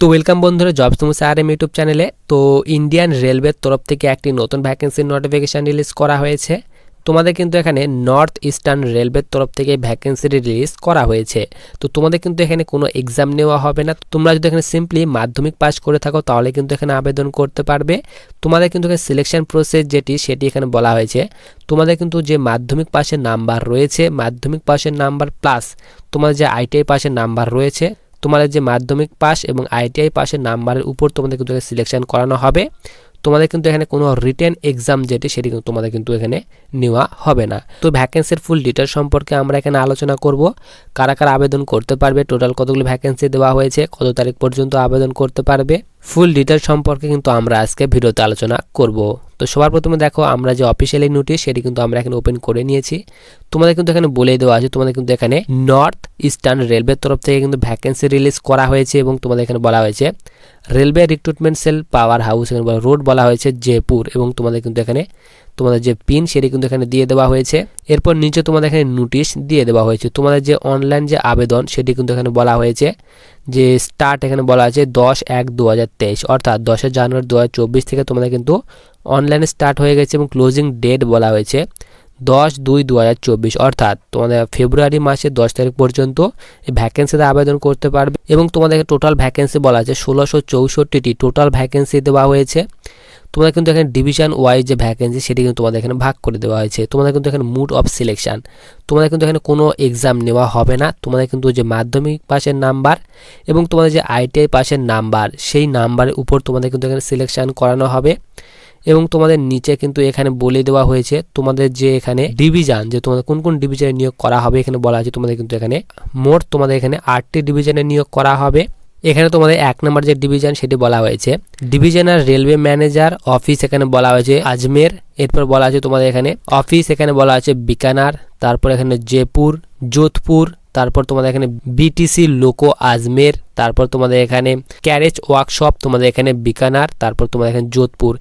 তো ওয়েলকাম বন্ধুরা জব সমস্যা আর এম ইউটিউব চ্যানেলে তো ইন্ডিয়ান রেলওয়ের তরফ থেকে একটি নতুন ভ্যাকেন্সির নোটিফিকেশান রিলিজ করা হয়েছে। তোমাদের কিন্তু এখানে নর্থ ইস্টার্ন রেলওয়ের তরফ থেকে ভ্যাকেন্সি রিলিজ করা হয়েছে। তো তোমাদের কিন্তু এখানে কোনো এক্সাম নেওয়া হবে না। তোমরা যদি এখানে সিম্পলি মাধ্যমিক পাস করে থাকো, তাহলে কিন্তু এখানে আবেদন করতে পারবে। তোমাদের কিন্তু এখানে সিলেকশন প্রসেস যেটি, সেটি এখানে বলা হয়েছে। তোমাদের কিন্তু যে মাধ্যমিক পাশের নাম্বার রয়েছে, মাধ্যমিক পাশের নাম্বার প্লাস তোমাদের যে আইটিআই পাশের নাম্বার রয়েছে তোমাদের যে মাধ্যমিক পাস এবং আইটিআই পাসের নাম্বারের উপর তোমাদের কিন্তু সিলেকশন করানো হবে। তোমাদের কিন্তু এখানে কোনো রিটেন এক্সাম যেটি, সেটি কিন্তু তোমাদের কিন্তু এখানে নেওয়া হবে না। তো ভ্যাকেন্সির ফুল ডিটেল সম্পর্কে আমরা এখানে আলোচনা করব। কারা কারা আবেদন করতে পারবে টোটাল কতগুলো ভ্যাকেন্সি দেওয়া হয়েছে, কত তারিখ পর্যন্ত আবেদন করতে পারবে। ফুল ডিটেল সম্পর্কে কিন্তু আমরা আজকে ভিডিওতে আলোচনা করব। তো সবার প্রথমে দেখো, আমরা যে অফিসিয়ালি নোটিশ সেটি কিন্তু আমরা এখানে ওপেন করে নিয়েছি। তোমাদের কিন্তু এখানে বলে দেওয়া আছে, তোমাদের কিন্তু এখানে নর্থ ইস্টার্ন রেলওয়ের তরফ থেকে কিন্তু ভ্যাকেন্সি রিলিজ করা হয়েছে এবং তোমাদের এখানে বলা হয়েছে railway recruitment cell power house এখানে রোড বলা হয়েছে জয়পুর এবং তোমাদের কিন্তু এখানে তোমাদের যে পিন সেটি কিন্তু এখানে দিয়ে দেওয়া হয়েছে। এরপর নিচে তোমাদের এখানে নোটিশ দিয়ে দেওয়া হয়েছে। তোমাদের যে অনলাইন যে আবেদন, সেটি কিন্তু এখানে বলা হয়েছে যে স্টার্ট এখানে বলা আছে দশ এক দু অর্থাৎ দশই জানুয়ারি দু হাজার চব্বিশ থেকে তোমাদের কিন্তু অনলাইনে স্টার্ট হয়ে গেছে এবং ক্লোজিং ডেট বলা হয়েছে দশ দুই দু অর্থাৎ তোমাদের ফেব্রুয়ারি মাসের দশ তারিখ পর্যন্ত এই ভ্যাকেন্সিতে আবেদন করতে পারবে এবং তোমাদেরকে টোটাল ভ্যাকেন্সি বলা আছে ষোলোশো চৌষট্টিটি। টোটাল ভ্যাকেন্সি দেওয়া হয়েছে। তোমাদের কিন্তু এখানে ডিভিশন ওয়াইজ যে ভ্যাকেন্সি সেটি কিন্তু তোমাদের এখানে ভাগ করে দেওয়া হয়েছে। তোমাদের কিন্তু এখানে মুড অফ সিলেকশন তোমাদের কিন্তু এখানে কোনো এক্সাম নেওয়া হবে না। তোমাদের কিন্তু যে মাধ্যমিক পাশের নাম্বার এবং তোমাদের যে আইটিআই পাশের নাম্বার সেই নাম্বারের উপর তোমাদের কিন্তু এখানে সিলেকশান করানো হবে। এবং তোমাদের নিচে কিন্তু এখানে বলে দেওয়া হয়েছে, তোমাদের যে এখানে ডিভিশন যে তোমাদের কোন কোন ডিভিশনে নিয়োগ করা হবে, এখানে বলা আছে তোমাদের কিন্তু এখানে মোট তোমাদের এখানে আটটি ডিভিশনে নিয়োগ করা হবে। এখানে তোমাদের এক নম্বর যে ডিভিশন সেটি বলা হয়েছে। ডিভিশনাল রেলওয়ে ম্যানেজার অফিস এখানে বলা হয়েছে আজমের। এরপর বলা আছে তোমাদের এখানে অফিস এখানে বলা আছে বিকানার। তারপর এখানে জয়পুর, যোধপুর। তারপর তোমাদের এখানে বিটিসি লোকো আজমের। তারপর তোমাদের এখানে ক্যারেজ ওয়ার্কশপ তোমাদের এখানে বিকানার। তারপর তোমাদের এখানে যোধপুর।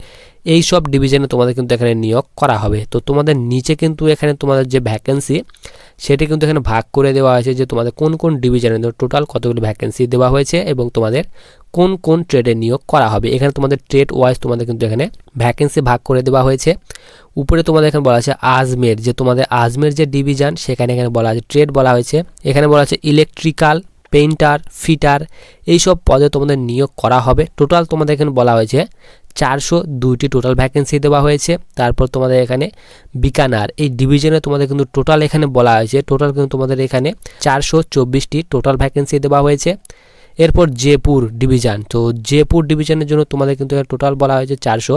এই সব ডিভিশনে তোমাদের কিন্তু এখানে নিয়োগ করা হবে। তো তোমাদের নিচে কিন্তু এখানে তোমাদের যে ভ্যাকেন্সি সেটি কিন্তু এখানে ভাগ করে দেওয়া হয়েছে যে তোমাদের কোন কোন ডিভিশনে টোটাল কতগুলো ভ্যাকেন্সি দেওয়া হয়েছে এবং তোমাদের কোন কোন ট্রেডে নিয়োগ করা হবে। এখানে তোমাদের ট্রেড ওয়াইজ তোমাদের কিন্তু এখানে ভ্যাকেন্সি ভাগ করে দেওয়া হয়েছে। উপরে তোমাদের এখানে বলা আছে আজমের, যে তোমাদের আজমের যে ডিভিশন সেখানে এখানে বলা আছে ট্রেড বলা হয়েছে। এখানে বলা আছে ইলেকট্রিক্যাল পেইন্টার ফিটার এইসব পদে তোমাদের নিয়োগ করা হবে। টোটাল তোমাদের এখানে বলা হয়েছে চারশো দুইটি টোটাল ভ্যাকেন্সি দেওয়া হয়েছে। তারপর তোমাদের এখানে বিকানার, এই ডিভিশনে তোমাদের কিন্তু টোটাল এখানে বলা হয়েছে। টোটাল কিন্তু তোমাদের এখানে চারশো চব্বিশটি টোটাল ভ্যাকেন্সি দেওয়া হয়েছে। এরপর জয়পুর ডিভিশন তো জয়পুর ডিভিশনের জন্য তোমাদের কিন্তু টোটাল বলা হয়েছে চারশো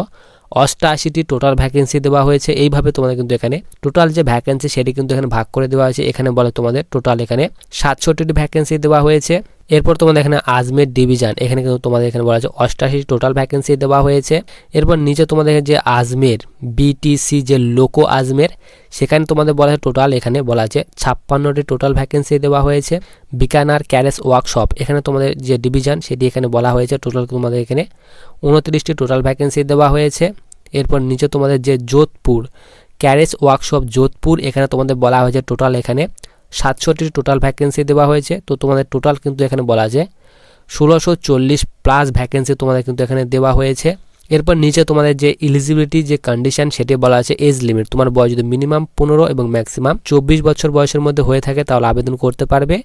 অষ্টআশিটি টোটাল ভ্যাকেন্সি দেওয়া হয়েছে। এইভাবে তোমাদের কিন্তু এখানে টোটাল যে ভ্যাকেন্সি সেটি কিন্তু এখানে ভাগ করে দেওয়া হয়েছে। এখানে বলে তোমাদের টোটাল এখানে সাতষট্টিটি ভ্যাকেন্সি দেওয়া হয়েছে। এরপর তোমাদের এখানে আজমের ডিভিশন এখানে কিন্তু তোমাদের এখানে বলা আছে অষ্টাশি টোটাল ভ্যাকেন্সি দেওয়া হয়েছে। এরপর নিচে তোমাদের যে আজমের বিটিসি যে লোকো আজমের, সেখানে তোমাদের বলা আছে টোটাল এখানে বলা আছে ছাপ্পান্নটি টোটাল ভ্যাকেন্সি দেওয়া হয়েছে। বিকানার ক্যারেস ওয়ার্কশপ, এখানে তোমাদের যে ডিভিশন সেটি এখানে বলা হয়েছে। টোটাল তোমাদের এখানে উনত্রিশটি টোটাল ভ্যাকেন্সি দেওয়া হয়েছে। এরপর নিচে তোমাদের যে যোধপুর ক্যারেজ ওয়ার্কশপ যোধপুর, এখানে তোমাদের বলা হয়েছে টোটাল এখানে সাতষট্টি টোটাল ভ্যাকেন্সি দেওয়া হয়েছে। তো তোমাদের টোটাল কিন্তু এখানে বলা আছে ষোলোশো চল্লিশ প্লাস ভ্যাকেন্সি তোমাদের কিন্তু এখানে দেওয়া হয়েছে। এরপর নিচে তোমাদের যে ইলিজিবিলিটি যে কন্ডিশন সেটি বলা আছে এজ লিমিট তোমার বয়স যদি মিনিমাম পনেরো এবং ম্যাক্সিমাম চব্বিশ বছর বয়সের মধ্যে হয়ে থাকে, তাহলে আবেদন করতে পারবে।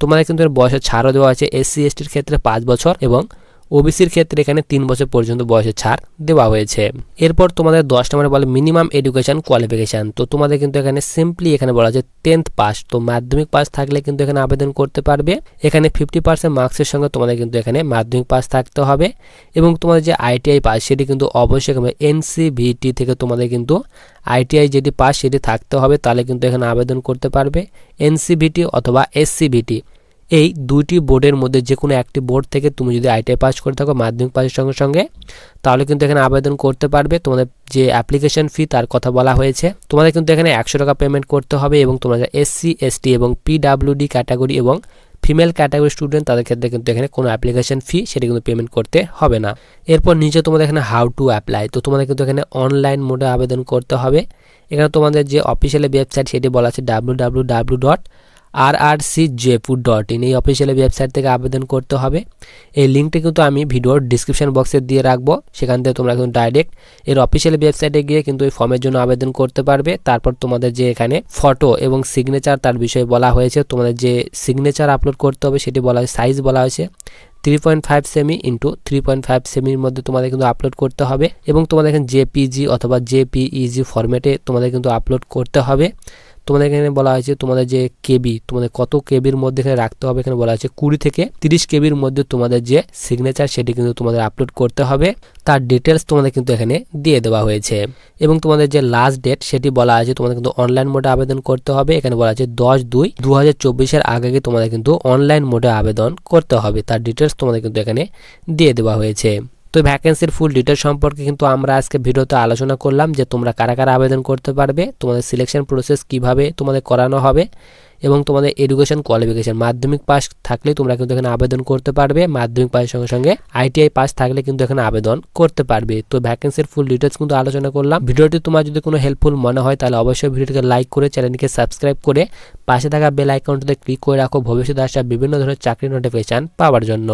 তোমাদের কিন্তু বয়সের ছাড়ও দেওয়া আছে এসসি এসটির ক্ষেত্রে পাঁচ বছর এবং ওবিসির ক্ষেত্রে এখানে তিন বছর পর্যন্ত বয়সের ছাড় দেওয়া হয়েছে। এরপর তোমাদের দশ নম্বরে বলে মিনিমাম এডুকেশন কোয়ালিফিকেশান তো তোমাদের কিন্তু এখানে সিম্পলি এখানে বলা আছে টেন্থ পাস তো মাধ্যমিক পাস থাকলে কিন্তু এখানে আবেদন করতে পারবে। এখানে ফিফটি পার্সেন্ট মার্কসের সঙ্গে তোমাদের কিন্তু এখানে মাধ্যমিক পাস থাকতে হবে। এবং তোমাদের যে আইটিআই পাস সেটি কিন্তু অবশ্যই এনসিভিটি থেকে তোমাদের কিন্তু আইটিআই যেটি পাস সেটি থাকতে হবে, তাহলে কিন্তু এখানে আবেদন করতে পারবে। এনসিভিটি অথবা এসসিভিটি এই দুইটি বোর্ডের মধ্যে যে কোনো একটি বোর্ড থেকে তুমি যদি আইটিআই পাস করে থাকো, মাধ্যমিক পাসের সঙ্গে সঙ্গে, তাহলে কিন্তু এখানে আবেদন করতে পারবে। তোমাদের যে অ্যাপ্লিকেশন ফি তার কথা বলা হয়েছে। তোমাদের কিন্তু এখানে একশো টাকা পেমেন্ট করতে হবে এবং তোমাদের এসসি এসটি এবং পিডাব্লিউডি ক্যাটাগরি এবং ফিমেল ক্যাটাগরি স্টুডেন্ট তাদের ক্ষেত্রে কিন্তু এখানে কোনো অ্যাপ্লিকেশন ফি সেটি কিন্তু পেমেন্ট করতে হবে না। এরপর নিচে তোমাদের এখানে হাউ টু অ্যাপ্লাই তো তোমাদের কিন্তু এখানে অনলাইন মোডে আবেদন করতে হবে। এখানে তোমাদের যে অফিসিয়াল ওয়েবসাইট সেটি বলা আছে W W W dot R R dot in এই অফিসিয়াল ওয়েবসাইট থেকে আবেদন করতে হবে। এই লিঙ্কটি কিন্তু আমি ভিডিওর ডিসক্রিপশন বক্সে দিয়ে রাখব। সেখান থেকে তোমরা কিন্তু ডাইরেক্ট এর অফিসিয়াল ওয়েবসাইটে গিয়ে কিন্তু এই ফর্মের জন্য আবেদন করতে পারবে। তারপর তোমাদের যে এখানে ফটো এবং সিগনেচার তার বিষয়ে বলা হয়েছে, তোমাদের যে সিগনেচার আপলোড করতে হবে সেটি বলা হয়েছে সাইজ বলা হয়েছে। Three point five semi into three point five সেমির মধ্যে তোমাদের কিন্তু আপলোড করতে হবে এবং তোমাদের এখানে জেপিজি অথবা জেপিইজি ফরম্যাটে তোমাদের কিন্তু আপলোড করতে হবে। তোমাদের এখানে বলা হয়েছে তোমাদের যে কেবি তোমাদের কত কেবির মধ্যে এখানে রাখতে হবে? এখানে বলা হয়েছে কুড়ি থেকে তিরিশ কেবির মধ্যে তোমাদের যে সিগনেচার সেটি কিন্তু তোমাদের আপলোড করতে হবে। তার ডিটেলস তোমাদের কিন্তু এখানে দিয়ে দেওয়া হয়েছে। এবং তোমাদের যে লাস্ট ডেট সেটি বলা আছে তোমাদের কিন্তু অনলাইন মোডে আবেদন করতে হবে। এখানে বলা আছে দশ দুই দু হাজার চব্বিশের আগে তোমাদের কিন্তু অনলাইন মোডে আবেদন করতে হবে। তার ডিটেলস তোমাদের কিন্তু এখানে দিয়ে দেওয়া হয়েছে। তো ভ্যাকেন্সির ফুল ডিটেল সম্পর্কে কিন্তু আমরা আজকে ভিডিওতে আলোচনা করলাম যে তোমরা কারা কারা আবেদন করতে পারবে, তোমাদের সিলেকশন প্রসেস কীভাবে তোমাদের করানো হবে এবং তোমাদের এডুকেশন কোয়ালিফিকেশন মাধ্যমিক পাস থাকলে তোমরা কিন্তু এখানে আবেদন করতে পারবে, মাধ্যমিক পাসের সঙ্গে সঙ্গে আইটিআই পাস থাকলে কিন্তু এখানে আবেদন করতে পারবে। তো ভ্যাকেন্সির ফুল ডিটেলস কিন্তু আলোচনা করলাম। ভিডিওটি তোমার যদি কোনো হেল্পফুল মনে হয় তাহলে অবশ্যই ভিডিওটিকে লাইক করে চ্যানেলটিকে সাবস্ক্রাইব করে পাশে থাকা বেল আইকনটিতে ক্লিক করে রাখো। ভবিষ্যতে আসা বিভিন্ন ধরনের চাকরি নোটিফিকেশান পাওয়ার জন্য।